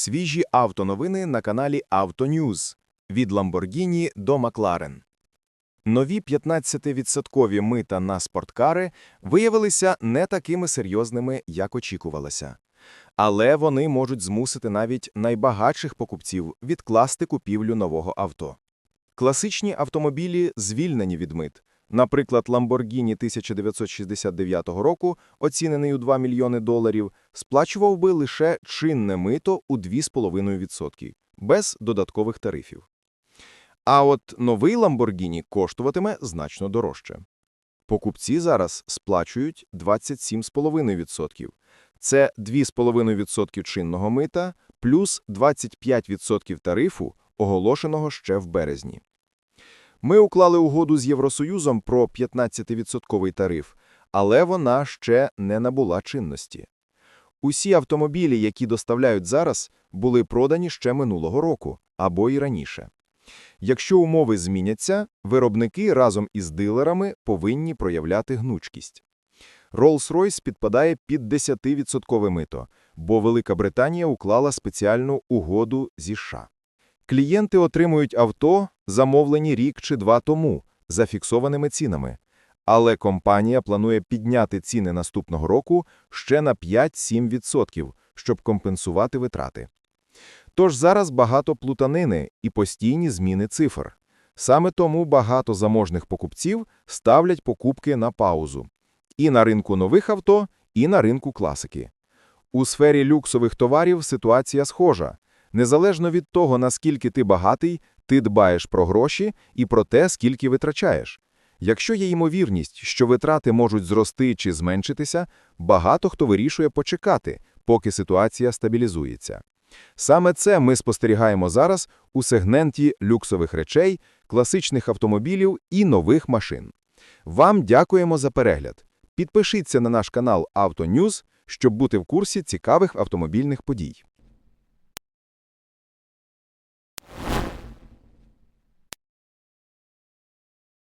Свіжі автоновини на каналі «Автоньюз» від Lamborghini до McLaren. Нові 15% мита на спорткари виявилися не такими серйозними, як очікувалося. Але вони можуть змусити навіть найбагатших покупців відкласти купівлю нового авто. Класичні автомобілі звільнені від мит. Наприклад, Lamborghini 1969 року, оцінений у 2 мільйони доларів, сплачував би лише чинне мито у 2,5%, без додаткових тарифів. А от новий Lamborghini коштуватиме значно дорожче. Покупці зараз сплачують 27,5%. Це 2,5% чинного мита плюс 25% тарифу, оголошеного ще в березні. Ми уклали угоду з Євросоюзом про 15% тариф, але вона ще не набула чинності. Усі автомобілі, які доставляють зараз, були продані ще минулого року або й раніше. Якщо умови зміняться, виробники разом із дилерами повинні проявляти гнучкість. Rolls-Royce підпадає під 10% мито, бо Велика Британія уклала спеціальну угоду зі США. Клієнти отримують авто, замовлені рік чи два тому, за фіксованими цінами. Але компанія планує підняти ціни наступного року ще на 5-7%, щоб компенсувати витрати. Тож зараз багато плутанини і постійні зміни цифр. Саме тому багато заможних покупців ставлять покупки на паузу. І на ринку нових авто, і на ринку класики. У сфері люксових товарів ситуація схожа. Незалежно від того, наскільки ти багатий, ти дбаєш про гроші і про те, скільки витрачаєш. Якщо є ймовірність, що витрати можуть зрости чи зменшитися, багато хто вирішує почекати, поки ситуація стабілізується. Саме це ми спостерігаємо зараз у сегменті люксових речей, класичних автомобілів і нових машин. Вам дякуємо за перегляд. Підпишіться на наш канал «Автоньюз», щоб бути в курсі цікавих автомобільних подій.